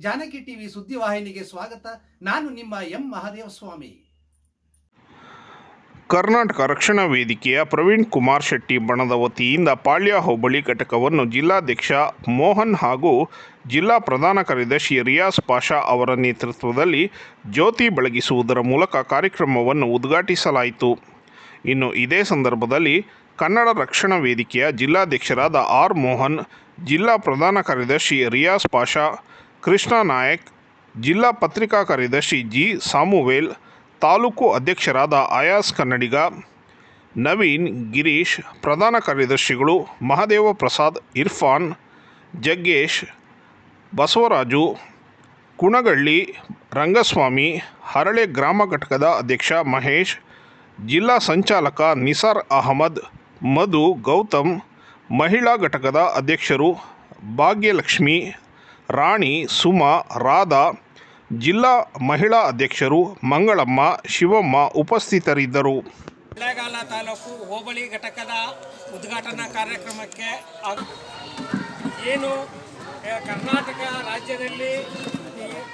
Janaki TV ಸುದ್ದಿವಾಹಿನಿಗೆ ಸ್ವಾಗತ. ನಾನು ನಿಮ್ಮ ಎಂ. ಮಹಾದೇವ ಸ್ವಾಮಿ. ಕರ್ನಾಟಕ ರಕ್ಷಣಾ ವೇದಿಕೆಯ ಪ್ರವೀಣ್ ಕುಮಾರ್ ಶೆಟ್ಟಿ ಬಣದ ವತಿಯಿಂದ ಪಾಳ್ಯ ಹೋಬಳಿ ಘಟಕವನ್ನು ಜಿಲ್ಲಾಧ್ಯಕ್ಷ ಮೋಹನ್ ಹಾಗೂ ಜಿಲ್ಲಾ ಪ್ರಧಾನ ಕಾರ್ಯದರ್ಶಿ ರಿಯಾಸ್ ಪಾಷಾ ಅವರ ನೇತೃತ್ವದಲ್ಲಿ ಜ್ಯೋತಿ ಬೆಳಗಿಸುವುದರ ಮೂಲಕ ಕಾರ್ಯಕ್ರಮವನ್ನು ಉದ್ಘಾಟಿಸಲಾಯಿತು. ಇನ್ನು ಇದೇ ಸಂದರ್ಭದಲ್ಲಿ ಕನ್ನಡ ರಕ್ಷಣಾ ವೇದಿಕೆಯ ಜಿಲ್ಲಾಧ್ಯಕ್ಷರಾದ ಆರ್ ಮೋಹನ್, ಜಿಲ್ಲಾ ಪ್ರಧಾನ ಕಾರ್ಯದರ್ಶಿ ರಿಯಾಸ್ ಪಾಷಾ ಕೃಷ್ಣ ನಾಯಕ್, ಜಿಲ್ಲಾ ಪತ್ರಿಕಾ ಕಾರ್ಯದರ್ಶಿ ಜಿ. ಸಾಮುವೇಲ್, ತಾಲೂಕು ಅಧ್ಯಕ್ಷರಾದ ಆಯಾಸ್ ಕನ್ನಡಿಗ, ನವೀನ್ ಗಿರೀಶ್, ಪ್ರಧಾನ ಕಾರ್ಯದರ್ಶಿಗಳು ಮಹಾದೇವ ಪ್ರಸಾದ್ ಇರ್ಫಾನ್, ಜಗ್ಗೇಶ್, ಬಸವರಾಜು, ಕುಣಗಳ್ಳಿ, ರಂಗಸ್ವಾಮಿ, ಹರಳೆ ಗ್ರಾಮ ಘಟಕದ ಅಧ್ಯಕ್ಷ ಮಹೇಶ್, ಜಿಲ್ಲಾ ಸಂಚಾಲಕ ನಿಸಾರ್ ಅಹಮದ್, ಮಧು ಗೌತಮ್, ಮಹಿಳಾ ಘಟಕದ ಅಧ್ಯಕ್ಷರು ಭಾಗ್ಯಲಕ್ಷ್ಮಿ ರಾಣಿ ಸುಮಾ, ರಾಧಾ, ಜಿಲ್ಲಾ ಮಹಿಳಾ ಅಧ್ಯಕ್ಷರು, ಮಂಗಳಮ್ಮ, ಶಿವಮ್ಮ ಉಪಸ್ಥಿತರಿದ್ದರು. ಕೊಳ್ಳೇಗಾಲ ತಾಲೂಕು ಹೋಬಳಿ ಘಟಕದ ಉದ್ಘಾಟನಾ ಕಾರ್ಯಕ್ರಮಕ್ಕೆ ಏನು, ಕರ್ನಾಟಕ ರಾಜ್ಯದಲ್ಲಿ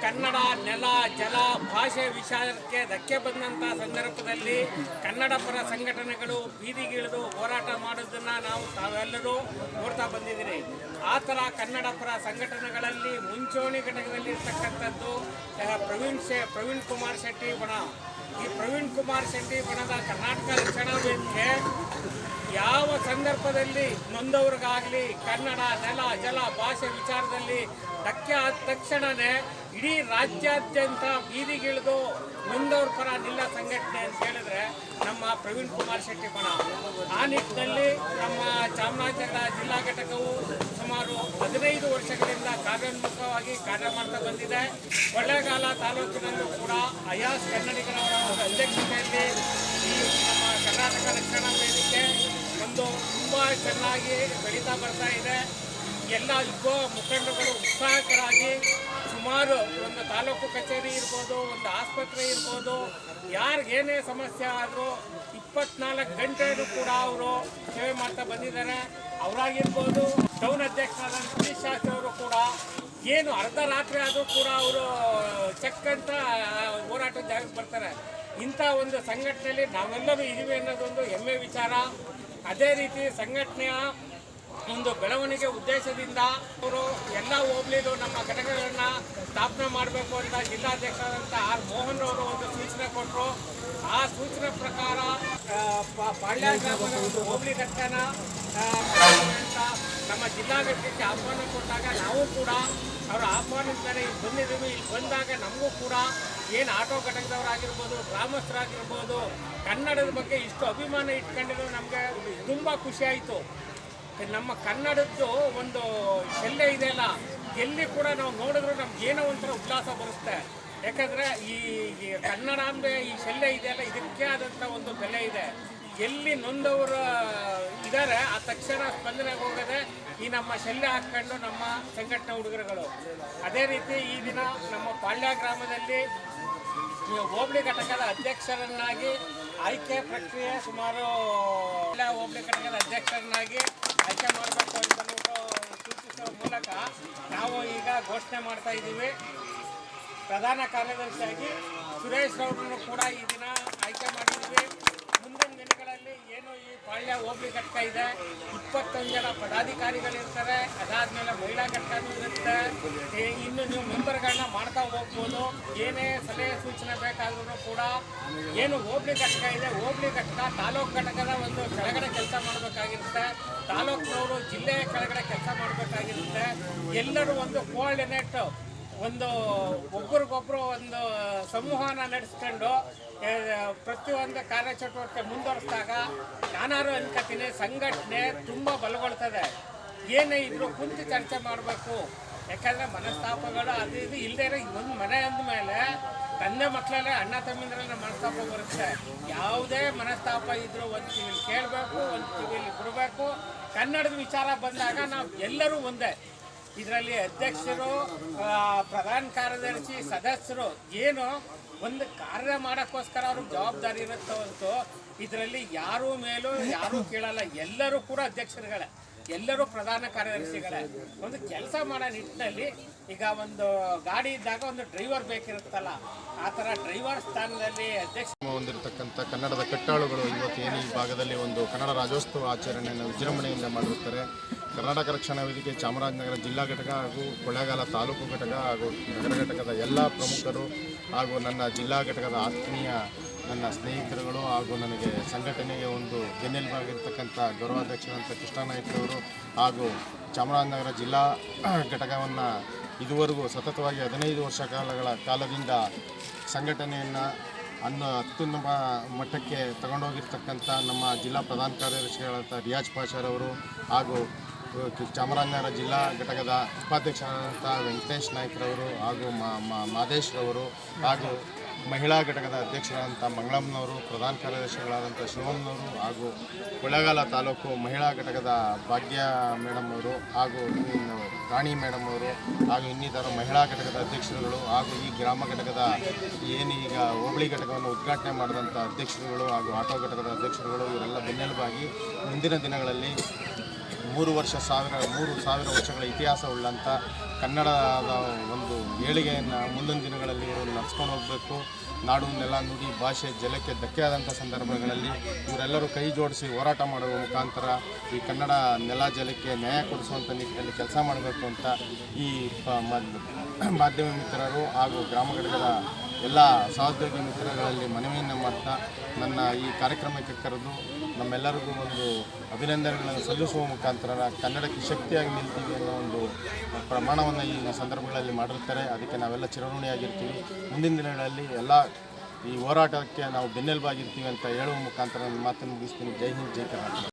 ಕನ್ನಡ ನೆಲ, ಜಲ, ಭಾಷೆ ವಿಚಾರಕ್ಕೆ ಧಕ್ಕೆ ಬಂದಂಥ ಸಂದರ್ಭದಲ್ಲಿ ಕನ್ನಡ ಪರ ಸಂಘಟನೆಗಳು ಬೀದಿಗಿಳಿದು ಹೋರಾಟ ಮಾಡೋದನ್ನು ನಾವು ತಾವೆಲ್ಲರೂ ನೋಡ್ತಾ ಬಂದಿದ್ದೀರಿ. ಆ ಥರ ಕನ್ನಡ ಪರ ಸಂಘಟನೆಗಳಲ್ಲಿ ಮುಂಚೂಣಿ ಘಟಕದಲ್ಲಿ ಇರ್ತಕ್ಕಂಥದ್ದು ಪ್ರವೀಣ್ ಶೆ, ಪ್ರವೀಣ್ ಕುಮಾರ್ ಶೆಟ್ಟಿ ಬಣ ಈ ಪ್ರವೀಣ್ ಕುಮಾರ್ ಶೆಟ್ಟಿ ಬಣದ ಕರ್ನಾಟಕ ರಕ್ಷಣಾ ವೇದಿಕೆ ಯಾವ ಸಂದರ್ಭದಲ್ಲಿ ನೊಂದವ್ರಿಗಾಗಲಿ ಕನ್ನಡ, ನೆಲ, ಜಲ, ಭಾಷೆ ವಿಚಾರದಲ್ಲಿ ಧಕ್ಕೆ ಆದ ತಕ್ಷಣವೇ ಇಡೀ ರಾಜ್ಯಾದ್ಯಂತ ಬೀದಿಗಿಳಿದು ನೊಂದವ್ರ ಪರ ನಿಲ್ಲ ಸಂಘಟನೆ ಅಂತ ಹೇಳಿದ್ರೆ ನಮ್ಮ ಪ್ರವೀಣ್ ಕುಮಾರ್ ಶೆಟ್ಟಿ ಪಣ. ಆ ನಿಟ್ಟಿನಲ್ಲಿ ನಮ್ಮ ಚಾಮರಾಜನಗರ ಜಿಲ್ಲಾ ಘಟಕವು ಸುಮಾರು ಹದಿನೈದು ವರ್ಷಗಳಿಂದ ಕಾರ್ಯೋನ್ಮುಖವಾಗಿ ಕಾರ್ಯ ಮಾಡ್ತಾ ಬಂದಿದೆ. ಕೊಳ್ಳೇಗಾಲ ತಾಲೂಕಿನಲ್ಲೂ ಕೂಡ ಅಯಾಸ್ ಕನ್ನಡಿಗರವರ ಅಧ್ಯಕ್ಷತೆಯಲ್ಲಿ ಈ ನಮ್ಮ ಕರ್ನಾಟಕ ರಕ್ಷಣಾ ವೇದಿಕೆ ಒಂದು ತುಂಬ ಚೆನ್ನಾಗಿ ಬೆಳೀತಾ ಬರ್ತಾ ಇದೆ. ಎಲ್ಲ ಯುವ ಮುಖಂಡರುಗಳು ಉತ್ಸಾಹಕರಾಗಿ ಸುಮಾರು ಒಂದು ತಾಲೂಕು ಕಚೇರಿ ಇರ್ಬೋದು, ಒಂದು ಆಸ್ಪತ್ರೆ ಇರ್ಬೋದು ಯಾರಿಗೇನೇ ಸಮಸ್ಯೆ ಆದರೂ ಇಪ್ಪತ್ನಾಲ್ಕು ಗಂಟೆಯೂ ಕೂಡ ಅವರು ಸೇವೆ ಮಾಡ್ತಾ ಬಂದಿದ್ದಾರೆ. ಅವರಾಗಿರ್ಬೋದು ಟೌನ್ ಅಧ್ಯಕ್ಷರಾದ ಸುನೀಶ್ ಶಾಸ್ತ್ರಿ ಅವರು ಕೂಡ, ಏನು ಅರ್ಧ ರಾತ್ರಿ ಆದರೂ ಕೂಡ ಅವರು ಚೆಕ್ ಅಂತ ಹೋರಾಟದ ಜಾಗಕ್ಕೆ ಬರ್ತಾರೆ. ಇಂಥ ಒಂದು ಸಂಘಟನೆಯಲ್ಲಿ ನಾವೆಲ್ಲರೂ ಇದ್ದೀವಿ ಅನ್ನೋದೊಂದು ಹೆಮ್ಮೆ ವಿಚಾರ. ಅದೇ ರೀತಿ ಸಂಘಟನೆಯ ಒಂದು ಬೆಳವಣಿಗೆ ಉದ್ದೇಶದಿಂದ ಅವರು ಎಲ್ಲ ಹೋಬ್ಳಿದು ನಮ್ಮ ಘಟಕಗಳನ್ನ ಸ್ಥಾಪನೆ ಮಾಡಬೇಕು ಅಂತ ಜಿಲ್ಲಾಧ್ಯಕ್ಷರಾದಂಥ ಆರ್ ಮೋಹನ್ ಅವರು ಒಂದು ಸೂಚನೆ ಕೊಟ್ಟರು ಆ ಸೂಚನೆ ಪ್ರಕಾರ ಪಾಳ್ಯ ಗ್ರಾಮದ ಒಂದು ಹೋಬಳಿ ಘಟಕನ ಅಂತ ನಮ್ಮ ಜಿಲ್ಲಾ ಘಟಕಕ್ಕೆ ಆಹ್ವಾನ ಕೊಟ್ಟಾಗ ನಾವು ಕೂಡ ಅವರ ಆಹ್ವಾನಿಸ್ತಾರೆ ಇಲ್ಲಿ ಬಂದಿದ್ದೀವಿ. ಇಲ್ಲಿ ಬಂದಾಗ ನಮಗೂ ಕೂಡ ಏನು ಆಟೋ ಘಟಕದವರಾಗಿರ್ಬೋದು, ಗ್ರಾಮಸ್ಥರಾಗಿರ್ಬೋದು, ಕನ್ನಡದ ಬಗ್ಗೆ ಇಷ್ಟು ಅಭಿಮಾನ ಇಟ್ಕೊಂಡಿರೋ ನಮಗೆ ತುಂಬ ಖುಷಿಯಾಯಿತು ನಮ್ಮ ಕನ್ನಡದ್ದು ಒಂದು ಶಲ್ಯ ಇದೆ ಅಲ್ಲ ಎಲ್ಲಿ ಕೂಡ ನಾವು ನೋಡಿದ್ರು ನಮ್ಗೆ ಏನೋ ಒಂಥರ ಉಲ್ಲಾಸ ಬರುತ್ತೆ. ಯಾಕಂದರೆ ಈ ಕನ್ನಡ ಅಂದರೆ ಈ ಶೆಲ್ಲೆ ಇದೆಯಲ್ಲ, ಇದಕ್ಕೆ ಆದಂಥ ಒಂದು ಬೆಲೆ ಇದೆ. ಎಲ್ಲಿ ನೊಂದವರು ಇದ್ದಾರೆ ಆ ತಕ್ಷಣ ಸ್ಪಂದನೆಗೆ ಹೋಗದೆ ಈ ನಮ್ಮ ಶೆಲ್ಲೆ ಹಾಕ್ಕೊಂಡು ನಮ್ಮ ಸಂಘಟನೆ ಹುಡುಗರುಗಳು. ಅದೇ ರೀತಿ ಈ ದಿನ ನಮ್ಮ ಪಾಳ್ಯ ಗ್ರಾಮದಲ್ಲಿ ಹೋಬಳಿ ಘಟಕದ ಅಧ್ಯಕ್ಷರನ್ನಾಗಿ ಆಯ್ಕೆ ಪ್ರಕ್ರಿಯೆ ಸುಮಾರು ಹೋಬಳಿ ಘಟಕದ ಅಧ್ಯಕ್ಷರನ್ನಾಗಿ ಆಯ್ಕೆ ಮಾಡಬೇಕು ಅಂತ ಸೂಚಿಸುವ ಮೂಲಕ ನಾವು ಈಗ ಘೋಷಣೆ ಮಾಡ್ತಾ ಇದ್ದೀವಿ. ಪ್ರಧಾನ ಕಾರ್ಯದರ್ಶಿಯಾಗಿ ಸುರೇಶ್ ರವರನ್ನು ಕೂಡ ಈ ದಿನ ಆಯ್ಕೆ ಮಾಡಿದ್ದೀವಿ ಮುಂದಿನ ದಿನಗಳಲ್ಲಿ ಏನು ಈ ಪಾಳ್ಯ ಹೋಬಳಿ ಘಟಕ ಇದೆ, ಇಪ್ಪತ್ತೊಂದು ಜನ ಪದಾಧಿಕಾರಿಗಳಿರ್ತಾರೆ, ಅದಾದಮೇಲೆ ಮಹಿಳಾ ಘಟಕನೂ ಇರುತ್ತೆ. ಇನ್ನು ನೀವು ಮೆಂಬರ್ಗಳನ್ನ ಮಾಡ್ತಾ ಹೋಗ್ಬೋದು. ಏನೇ ಸಲಹೆ ಸೂಚನೆ ಬೇಕಾದ್ರೂ ಕೂಡ ಏನು ಹೋಬಳಿ ಘಟಕ ಇದೆ, ಹೋಬಳಿ ಘಟಕ ತಾಲೂಕು ಘಟಕದ ಒಂದು ಕೆಳಗಡೆ ಕೆಲಸ ಮಾಡಬೇಕಾಗಿರುತ್ತೆ. ತಾಲೂಕಿನವರು ಜಿಲ್ಲೆಯ ಕೆಳಗಡೆ ಕೆಲಸ ಮಾಡಬೇಕಾಗಿರುತ್ತೆ. ಎಲ್ಲರೂ ಒಂದು ಕೋಆರ್ಡಿನೇಟ್ ಒಂದು ಒಬ್ರಿಗೊಬ್ರು ಒಂದು ಸಮೂಹನ ನಡೆಸ್ಕೊಂಡು ಪ್ರತಿಯೊಂದು ಕಾರ್ಯಚಟುವಟಿಕೆ ಮುಂದುವರಿಸಿದಾಗ ನಾನಾರು ಅನ್ಕೋತೀನಿ, ಸಂಘಟನೆ ತುಂಬ ಬಲಗೊಳ್ತದೆ. ಏನೇ ಇದ್ರು ಕುಂತು ಚರ್ಚೆ ಮಾಡಬೇಕು. ಯಾಕಂದರೆ ಮನಸ್ತಾಪಗಳು ಅದು ಇದು ಇಲ್ಲದೇ ಇರೋ ಒಂದು ಮನೆ ಅಂದಮೇಲೆ ತಂದೆ ಮಕ್ಕಳಲ್ಲೇ ಅಣ್ಣ ತಮ್ಮಿಂದ್ರಲ್ಲೇ ಮನಸ್ತಾಪ ಬರುತ್ತೆ. ಯಾವುದೇ ಮನಸ್ತಾಪ ಇದ್ರೂ ಒಂದು ಕಿವಿಲಿ ಕೇಳಬೇಕು, ಒಂದು ಕಿವಿಲಿ ಬಿಡಬೇಕು. ಕನ್ನಡದ ವಿಚಾರ ಬಂದಾಗ ನಾವು ಎಲ್ಲರೂ ಒಂದೇ. ಇದರಲ್ಲಿ ಅಧ್ಯಕ್ಷರು ಪ್ರಧಾನ ಕಾರ್ಯದರ್ಶಿ ಸದಸ್ಯರು ಏನು ಒಂದು ಕಾರ್ಯ ಮಾಡೋಕ್ಕೋಸ್ಕರ ಅವ್ರಿಗೆ ಜವಾಬ್ದಾರಿ ಇರುತ್ತೆ ಹೊರತು ಇದರಲ್ಲಿ ಯಾರೂ ಮೇಲೂ ಯಾರೂ ಕೇಳಲ್ಲ. ಎಲ್ಲರೂ ಕೂಡ ಅಧ್ಯಕ್ಷರುಗಳೇ. ಎಲ್ಲರೂ ಪ್ರಧಾನ ಕಾರ್ಯದರ್ಶಿಗಳೇ. ಒಂದು ಕೆಲಸ ಮಾಡೋ ನಿಟ್ಟಿನಲ್ಲಿ ಈಗ ಒಂದು ಗಾಡಿ ಇದ್ದಾಗ ಒಂದು ಡ್ರೈವರ್ ಬೇಕಿರುತ್ತಲ್ಲ, ಆ ಥರ ಡ್ರೈವರ್ ಸ್ಥಾನದಲ್ಲಿ ಅಧ್ಯಕ್ಷ ಹೊಂದಿರತಕ್ಕಂಥ ಕನ್ನಡದ ಕಟ್ಟಾಳುಗಳು ಇವತ್ತು ಏನು ಈ ಭಾಗದಲ್ಲಿ ಒಂದು ಕನ್ನಡ ರಾಜ್ಯೋತ್ಸವ ಆಚರಣೆಯನ್ನು ವಿಜೃಂಭಣೆಯಿಂದ ಮಾಡಿರುತ್ತಾರೆ. ಕರ್ನಾಟಕ ರಕ್ಷಣಾ ವೇದಿಕೆ, ಚಾಮರಾಜನಗರ ಜಿಲ್ಲಾ ಘಟಕ ಹಾಗೂ ಕೊಳ್ಳೇಗಾಲ ತಾಲೂಕು ಘಟಕ ಹಾಗೂ ನಗರ ಘಟಕದ ಎಲ್ಲ ಪ್ರಮುಖರು ಹಾಗೂ ನನ್ನ ಜಿಲ್ಲಾ ಘಟಕದ ಆತ್ಮೀಯ ನನ್ನ ಸ್ನೇಹಿತರುಗಳು ಹಾಗೂ ನನಗೆ ಸಂಘಟನೆಗೆ ಒಂದು ಬೆನ್ನೆಲುಬಾಗಿರ್ತಕ್ಕಂಥ ಗೌರವಾಧ್ಯಕ್ಷರಂಥ ಕೃಷ್ಣನಾಯ್ಕರವರು ಹಾಗೂ ಚಾಮರಾಜನಗರ ಜಿಲ್ಲಾ ಘಟಕವನ್ನು ಇದುವರೆಗೂ ಸತತವಾಗಿ ಹದಿನೈದು ವರ್ಷ ಕಾಲಗಳ ಕಾಲದಿಂದ ಸಂಘಟನೆಯನ್ನು ಅನ್ನು ಅತ್ಯುನ್ನಮ ಮಟ್ಟಕ್ಕೆ ತಗೊಂಡೋಗಿರ್ತಕ್ಕಂಥ ನಮ್ಮ ಜಿಲ್ಲಾ ಪ್ರಧಾನ ಕಾರ್ಯದರ್ಶಿಗಳಾದ ರಿಯಾಜ್ ಪಾಷಾರವರು ಹಾಗೂ ಚಾಮರಾಜನಗರ ಜಿಲ್ಲಾ ಘಟಕದ ಉಪಾಧ್ಯಕ್ಷರಾದಂಥ ವೆಂಕಟೇಶ್ ನಾಯ್ಕರವರು ಹಾಗೂ ಮಾ- ಮಾದೇಶ್ರವರು ಹಾಗೂ ಮಹಿಳಾ ಘಟಕದ ಅಧ್ಯಕ್ಷರಾದಂಥ ಮಂಗಳಮ್ಮನವರು, ಪ್ರಧಾನ ಕಾರ್ಯದರ್ಶಿಗಳಾದಂಥ ಶಿವಮ್ಮನವರು ಹಾಗೂ ಕೊಳ್ಳೇಗಾಲ ತಾಲೂಕು ಮಹಿಳಾ ಘಟಕದ ಭಾಗ್ಯ ಮೇಡಮ್ ಅವರು ಹಾಗೂ ರಾಣಿ ಮೇಡಮ್ ಅವರು ಹಾಗೂ ಇನ್ನಿತರ ಮಹಿಳಾ ಘಟಕದ ಅಧ್ಯಕ್ಷರುಗಳು ಹಾಗೂ ಈ ಗ್ರಾಮ ಘಟಕದ ಏನೀಗ ಹೋಬಳಿ ಘಟಕವನ್ನು ಉದ್ಘಾಟನೆ ಮಾಡಿದಂಥ ಅಧ್ಯಕ್ಷರುಗಳು ಹಾಗೂ ಆಟೋ ಘಟಕದ ಅಧ್ಯಕ್ಷರುಗಳು ಇವರೆಲ್ಲ ಬೆನ್ನೆಲುಬಾಗಿ ಮುಂದಿನ ದಿನಗಳಲ್ಲಿ ಮೂರು ವರ್ಷ, ಸಾವಿರ, ಮೂರು ಸಾವಿರ ವರ್ಷಗಳ ಇತಿಹಾಸ ಉಳ್ಳಂಥ ಕನ್ನಡದ ಒಂದು ಏಳಿಗೆಯನ್ನು ಮುಂದಿನ ದಿನಗಳಲ್ಲಿ ನಡೆಸ್ಕೊಂಡು ಹೋಗಬೇಕು. ನಾಡು ನೆಲ ನುಡಿ ಭಾಷೆ ಜಲಕ್ಕೆ ಧಕ್ಕೆ ಆದಂಥ ಸಂದರ್ಭಗಳಲ್ಲಿ ಇವರೆಲ್ಲರೂ ಕೈ ಜೋಡಿಸಿ ಹೋರಾಟ ಮಾಡುವ ಮುಖಾಂತರ ಈ ಕನ್ನಡ ನೆಲ ಜಲಕ್ಕೆ ನ್ಯಾಯ ಕೊಡಿಸುವಂಥ ನಿಟ್ಟಿನಲ್ಲಿ ಕೆಲಸ ಮಾಡಬೇಕು ಅಂತ ಈ ಮಾಧ್ಯಮ ಮಿತ್ರರು ಹಾಗೂ ಗ್ರಾಮ ಘಟಕದ ಎಲ್ಲ ಸಹೋದ್ಯೋಗಿ ಮಿತ್ರಗಳಲ್ಲಿ ಮನವಿಯನ್ನು ಮಾಡ್ತಾ ನನ್ನ ಈ ಕಾರ್ಯಕ್ರಮಕ್ಕೆ ಕರೆದು ನಮ್ಮೆಲ್ಲರಿಗೂ ಒಂದು ಅಭಿನಂದನೆಗಳನ್ನು ಸಲ್ಲಿಸುವ ಮುಖಾಂತರ ಕನ್ನಡಕ್ಕೆ ಶಕ್ತಿಯಾಗಿ ನಿಲ್ತೀವಿ ಅನ್ನೋ ಒಂದು ಪ್ರಮಾಣವನ್ನು ಈ ಸಂದರ್ಭಗಳಲ್ಲಿ ಮಾಡಿರ್ತಾರೆ. ಅದಕ್ಕೆ ನಾವೆಲ್ಲ ಚಿರಋಣಿಯಾಗಿರ್ತೀವಿ. ಮುಂದಿನ ದಿನಗಳಲ್ಲಿ ಎಲ್ಲ ಈ ಹೋರಾಟಕ್ಕೆ ನಾವು ಬೆನ್ನೆಲುಬಾಗಿರ್ತೀವಿ ಅಂತ ಹೇಳುವ ಮುಖಾಂತರ ಮಾತನ್ನು ಮುಗಿಸ್ತೀನಿ. ಜೈ ಹಿಂದ್, ಜೈ ಕರ್ನಾಟಕ.